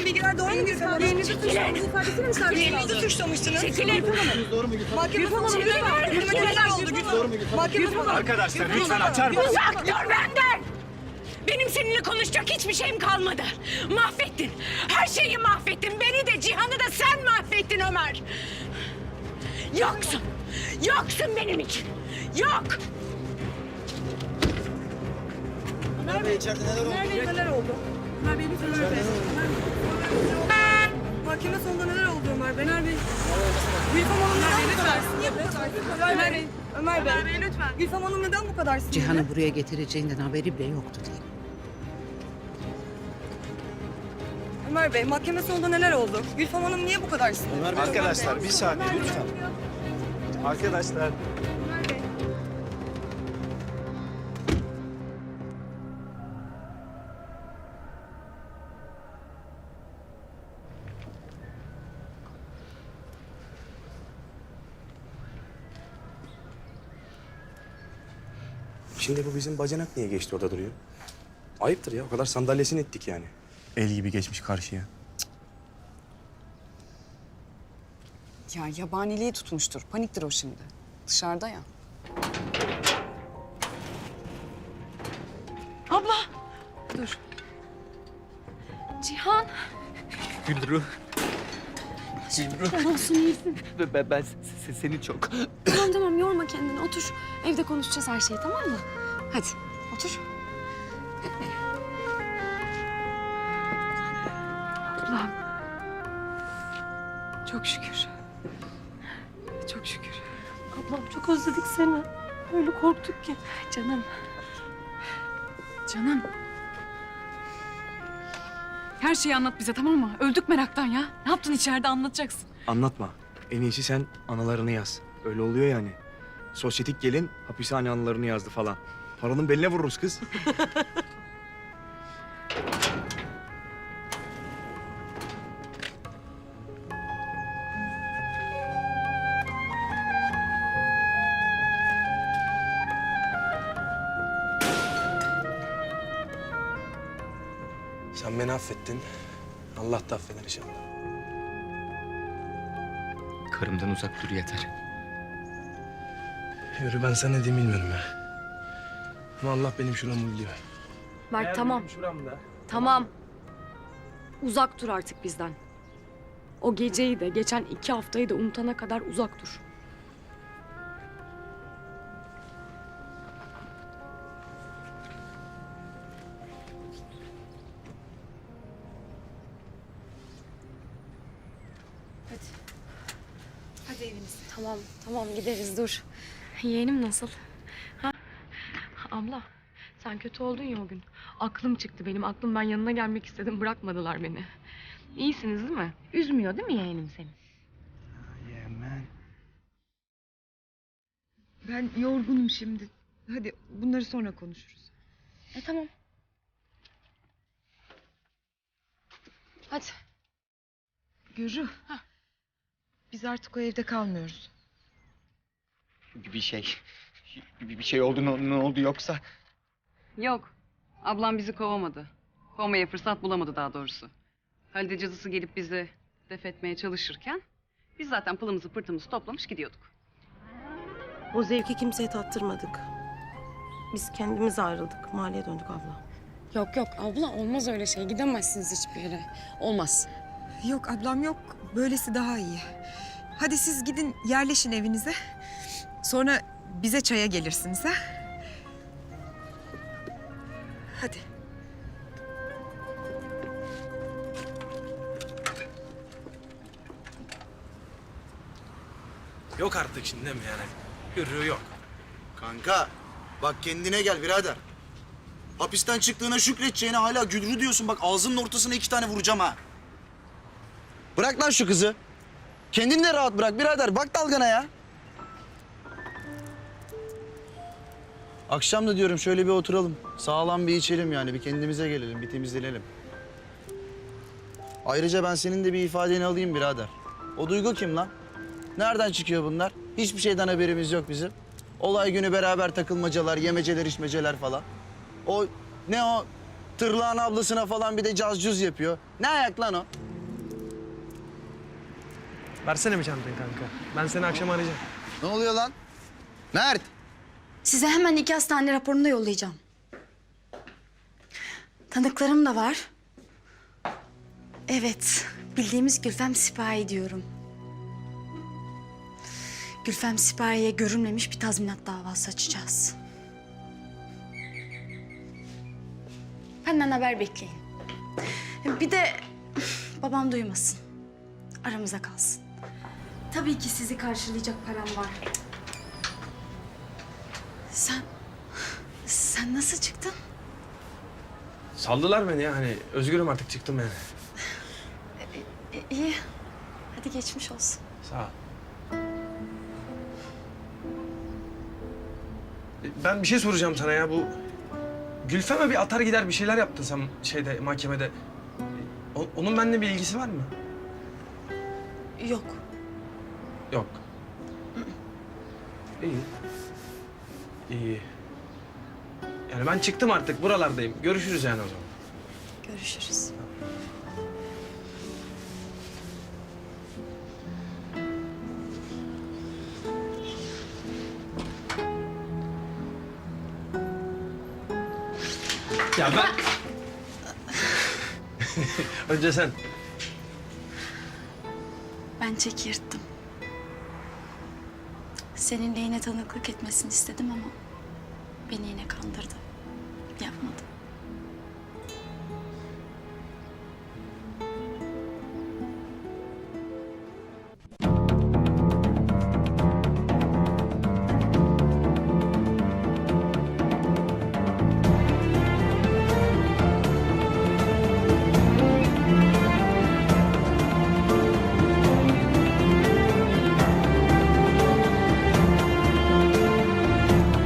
verilen bilgiler doğru mu Gülfem Hanım? Birinci suçlamış ifadesini mi sabit aldın? suçlamışsınız. Çekilin. Mahkeme sonucu Çekilin. Mahkeme neler oldu? Mahkeme sonucu. Arkadaşlar lütfen açar mısın? Uzak dur benden! Benim seninle konuşacak hiçbir şeyim kalmadı. Mahvettin. Her şeyi mahvettin. Beni de Cihan'ı da sen mahvettin Ömer. Yoksun. Yoksun benim için. Yok. Ömer Bey içeride neler oldu? Ömer Bey neler oldu? Ömer Bey lütfen Ömer Bey. Mahkeme sonunda neler oldu Ömer Bey? Ömer Bey. Gülfem Hanım neden bu kadar? Ömer Bey. Ömer Bey. Ömer Bey lütfen. Gülfem Hanım neden bu kadar sinirli? Cihan'ı buraya getireceğinden haberi bile yoktu diye. Ömer Bey mahkeme sonunda neler oldu? Gülfem Hanım niye bu kadar sinirli? Arkadaşlar bir saniye lütfen. Arkadaşlar. Şimdi bu bizim bacanak niye geçti orada duruyor? Ayıptır ya. O kadar sandalyesini ettik yani. El gibi geçmiş karşıya. Ya yabaniliği tutmuştur. Paniktir o şimdi. Dışarıda ya. Abla. Dur. Cihan. Gülru. Gülru. Olsun iyisin. Ben, ben se- se- seni çok... Tamam tamam yorma kendini. Otur. Evde konuşacağız her şeyi tamam mı? Hadi otur. Ablam. Çok şükür. Çok şükür. Ablam çok özledik seni. Öyle korktuk ki. Canım. Canım. Her şeyi anlat bize tamam mı? Öldük meraktan ya. Ne yaptın içeride anlatacaksın. Anlatma. En iyisi sen analarını yaz. Öyle oluyor yani. Sosyetik gelin hapishane anılarını yazdı falan. Paranın beline vururuz kız. Sen beni affettin. Allah da affeder inşallah. Karımdan uzak dur yeter. Yürü ben sana ne diyeyim bilmiyorum ya. Ama Allah benim şuramı biliyor. Mert tamam. Tamam. Uzak dur artık bizden. O geceyi de geçen iki haftayı da unutana kadar uzak dur. Hadi evinize. Tamam tamam gideriz dur. Yeğenim nasıl? Abla sen kötü oldun ya o gün. Aklım çıktı benim aklım ben yanına gelmek istedim bırakmadılar beni. İyisiniz değil mi? Üzmüyor değil mi yeğenim seni? Yemen. Ben yorgunum şimdi. Hadi bunları sonra konuşuruz. E tamam. Hadi. Gürü. Biz artık o evde kalmıyoruz. Bir şey... Bir bir şey oldu ne, ne oldu yoksa? Yok. Ablam bizi kovamadı. Kovmaya fırsat bulamadı daha doğrusu. Halide cadısı gelip bizi def etmeye çalışırken... ...biz zaten pılımızı pırtımızı toplamış gidiyorduk. O zevki kimseye tattırmadık. Biz kendimiz ayrıldık. Mahalleye döndük abla. Yok yok abla olmaz öyle şey gidemezsiniz hiçbir yere. Olmaz. Yok ablam yok. Böylesi daha iyi. Hadi siz gidin yerleşin evinize. Sonra bize çaya gelirsiniz ha? Hadi. Yok artık şimdi değil mi yani? Yürü yok. Kanka bak kendine gel birader. Hapisten çıktığına şükredeceğine hala Gülrü diyorsun. Bak ağzının ortasına iki tane vuracağım ha. Bırak lan şu kızı. Kendini de rahat bırak birader. Bak dalgana ya. Akşam da diyorum şöyle bir oturalım. Sağlam bir içelim yani. Bir kendimize gelelim, bir temizlenelim. Ayrıca ben senin de bir ifadeni alayım birader. O Duygu kim lan? Nereden çıkıyor bunlar? Hiçbir şeyden haberimiz yok bizim. Olay günü beraber takılmacalar, yemeceler, içmeceler falan. O ne o Tırlağın ablasına falan bir de caz cüz yapıyor. Ne ayak lan o? Versene mi çantayı kanka? Ben seni akşam arayacağım. Ne oluyor lan? Mert! Size hemen iki hastane raporunu da yollayacağım. Tanıklarım da var. Evet, bildiğimiz Gülfem Sipahi diyorum. Gülfem Sipahi'ye görünmemiş bir tazminat davası açacağız. Benden haber bekleyin. Bir de babam duymasın. Aramızda kalsın. Tabii ki sizi karşılayacak param var. Sen... Sen nasıl çıktın? Saldılar beni ya hani özgürüm artık çıktım yani. E, iyi. Hadi geçmiş olsun. Sağ ol. E, Ben bir şey soracağım sana ya bu... Gülfem'e bir atar gider bir şeyler yaptın sen şeyde mahkemede. E, o- onun benimle bir ilgisi var mı? Yok. Yok. İyi. İyi. Yani ben çıktım artık buralardayım. Görüşürüz yani o zaman. Görüşürüz. Ya ben... Önce sen. Ben çek Seninle yine tanıklık etmesini istedim ama beni yine kandırdı. Yapmadı.